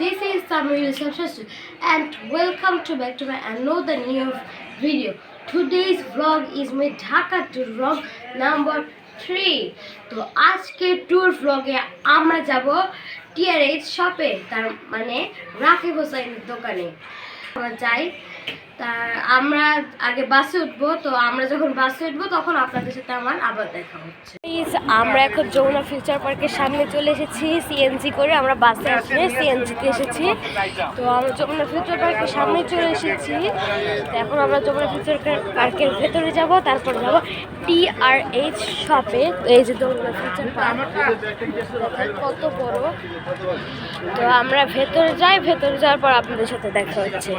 This is Samuel Shamsasu and welcome to back to my another new video. Today's vlog is my Dhaka tour vlog number 3. তো আজকে tour ভ্লগে আমরা যাব TRH শপে তার মানে রাকিব হোসাইনের দোকানে আমরা যাই তার আমরা আগে বাসে উঠবো, তো আমরা যখন বাসে উঠবো তখন আপনাদের সাথে আমার আবার দেখা হচ্ছে। আমরা এখন যমুনা ফিউচার পার্কের সামনে চলে এসেছি সিএনজি করে আমরা বাসে আসলে সিএনজিতে এসেছি। তো আমরা যমুনা ফিউচার পার্কের সামনে চলে এসেছি। তো এখন আমরা যমুনা ফিউচার পার্কের ভেতরে যাব, তারপর যাব টিআরএইচ শপে তো এই যে যমুনা ফিউচার পার্ক, কত বড়। তো আমরা ভেতরে যাই, ভেতরে যাওয়ার পর আপনাদের সাথে দেখা হচ্ছে।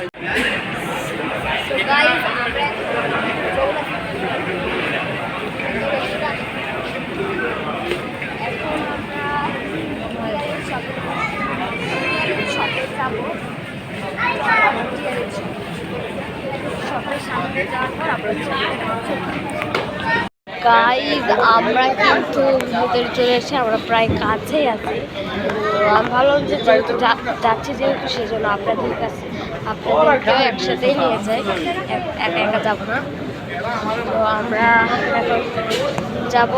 গাইজ আমরা কিন্তু ভিতরে চলে এসে আমরা প্রায় কাছেই আছি। আমি ভাবলাম যে যেহেতু যাচ্ছি যেহেতু সেই জন্য আপনাদের কাছে আপনাদেরকেও একসাথেই নিয়ে যাই। এক- একা যাব না। তো আমরা এখন যাব।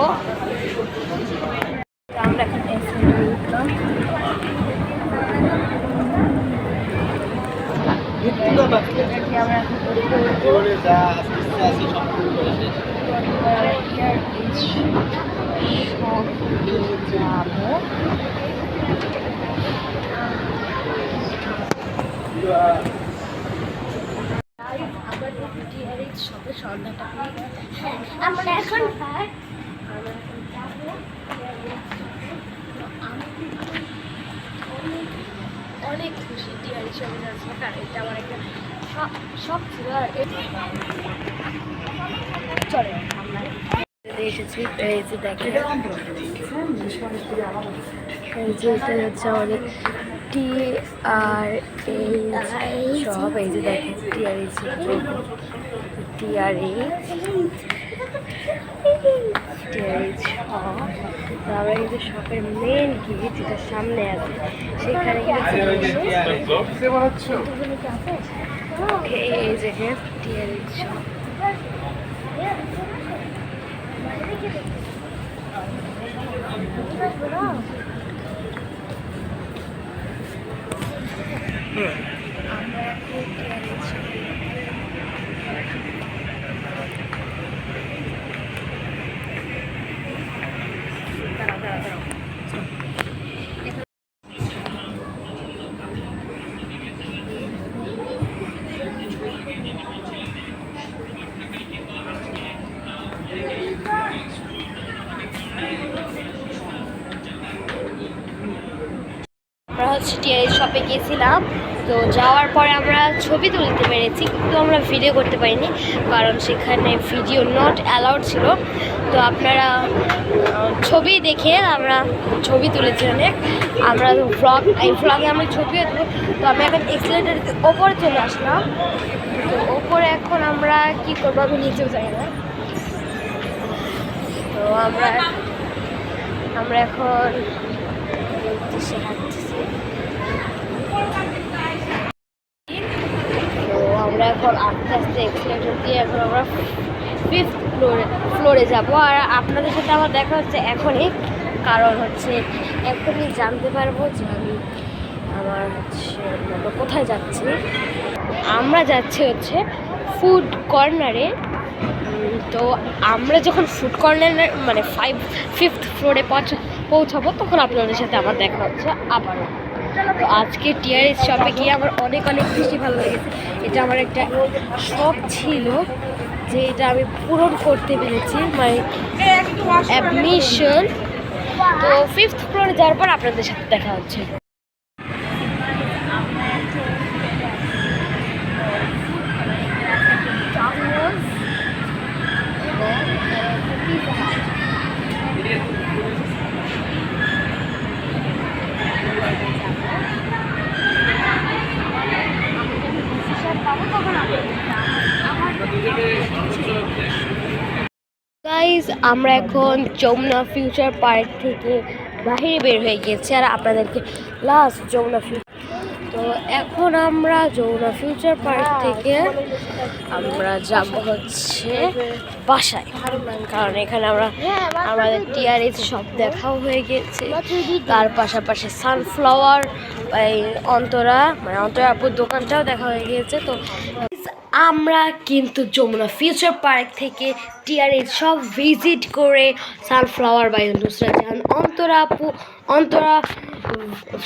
আমরা এখন উঠলাম। আমরা এখন উঠবো। যাব আমরা এখন অনেক খুশি টিয়ারি ছবি কারণ এটা আমার একটা শখ ছিল আর চলে আমরা এসেছি এই যে দেখেন। এই যে এটা হচ্ছে আমাদের টি আর এই সব এই যে দেখেন টি আর এই টি আর এই আমরা কিন্তু শপের মেন গেট যেটা সামনে আছে সেখানে এই যে শপ আমরা শপে গিয়েছিলাম। তো যাওয়ার পরে আমরা ছবি তুলতে পেরেছি, কিন্তু আমরা ভিডিও করতে পারিনি, কারণ সেখানে ভিডিও নট অ্যালাউড ছিল। তো আপনারা ছবি দেখে আমরা ছবি তুলেছি অনেক। আমরা ভ্লগ এই ভ্লগে আমরা ছবিও দেবো তো আমি এখন এক্সিলেটার ওপরে চলে আসলাম। তো ওপরে এখন আমরা কি করব আমি নিচেও যাই না। তো আমরা আমরা এখন হাঁটতেছি তো আমরা এখন আস্তে আস্তে এক্সিলেটর দিয়ে এখন আমরা ফিফথ ফ্লোরে ফ্লোরে যাব। আর আপনাদের সাথে আমার দেখা হচ্ছে এখনই, কারণ হচ্ছে এখনই জানতে পারব যে আমি আমার হচ্ছে আমরা কোথায় যাচ্ছি। আমরা যাচ্ছি হচ্ছে ফুড কর্নারে তো আমরা যখন ফুড কর্নারে মানে ফাইভ ফিফথ ফ্লোরে পৌঁছাবো, তখন আপনাদের সাথে আবার দেখা হচ্ছে আবারও। তো আজকে টিআরএস শপে গিয়ে আমার অনেক অনেক বেশি ভালো লেগেছে। এটা আমার একটা শখ ছিল যে এটা আমি পূরণ করতে পেরেছি মানে অ্যাডমিশন তো ফিফথ ফ্লোরে যাওয়ার পর আপনাদের সাথে দেখা হচ্ছে। গাইজ আমরা এখন যমুনা ফিউচার পার্ক থেকে বাহিরে বের হয়ে গেছি আর আপনাদেরকে লাস্ট যমুনা ফিউচার তো এখন আমরা যৌনা ফিউচার পার্ক থেকে আমরা যাব হচ্ছে বাসায়। কারণ এখানে আমরা, আমাদের টিআরএস সব দেখাও হয়ে গেছে। তার পাশাপাশি সানফ্লাওয়ার এই অন্তরা মানে অন্তরা আপুর দোকানটাও দেখা হয়ে গিয়েছে তো আমরা কিন্তু যমুনা ফিউচার পার্ক থেকে টিআরএস সব ভিজিট করে সানফ্লাওয়ার বাই নুসরাত জাহান অন্তরা আপু, অন্তরা,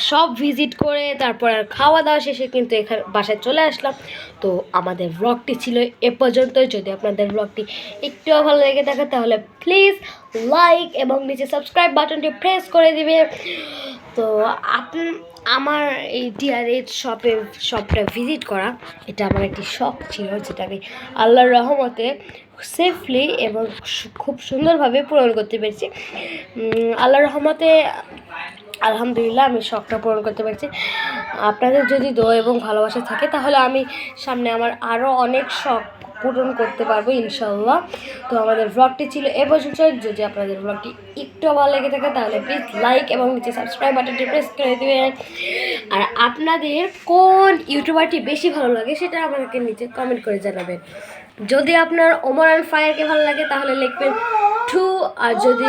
সব ভিজিট করে, তারপর আর খাওয়া দাওয়া শেষে কিন্তু এখানে বাসায় চলে আসলাম। তো আমাদের ব্লগটি ছিল এ পর্যন্ত যদি আপনাদের ব্লগটি একটুও ভালো লেগে থাকে, তাহলে প্লিজ লাইক এবং নিচে সাবস্ক্রাইব বাটনটি প্রেস করে দিবে তো আপনি, আমার এই ডিআরএইচ শপে শপটা ভিজিট করা, এটা আমার একটি শখ ছিল যেটা আমি আল্লাহর রহমতে সেফলি এবং খুব সুন্দরভাবে পূরণ করতে পেরেছি। আল্লাহর রহমতে, আলহামদুলিল্লাহ আমি শখটা পূরণ করতে পেরেছি। আপনাদের যদি দো এবং ভালোবাসা থাকে, তাহলে আমি সামনে আমার আরও অনেক শখ পূরণ করতে পারব ইনশাল্লাহ তো আমাদের ব্লগটি ছিল এ পর্যন্ত যদি আপনাদের ব্লগটি একটু ভালো লেগে থাকে, তাহলে প্লিজ লাইক এবং নিচে সাবস্ক্রাইব বাটনটি প্রেস করে দেবেন। আর আপনাদের কোন ইউটিউবারটি বেশি ভালো লাগে, সেটা আমাদেরকে নিচে কমেন্ট করে জানাবেন। যদি আপনার ওমর অ্যান্ড ফায়ারকে ভালো লাগে, তাহলে লিখবেন টু আর যদি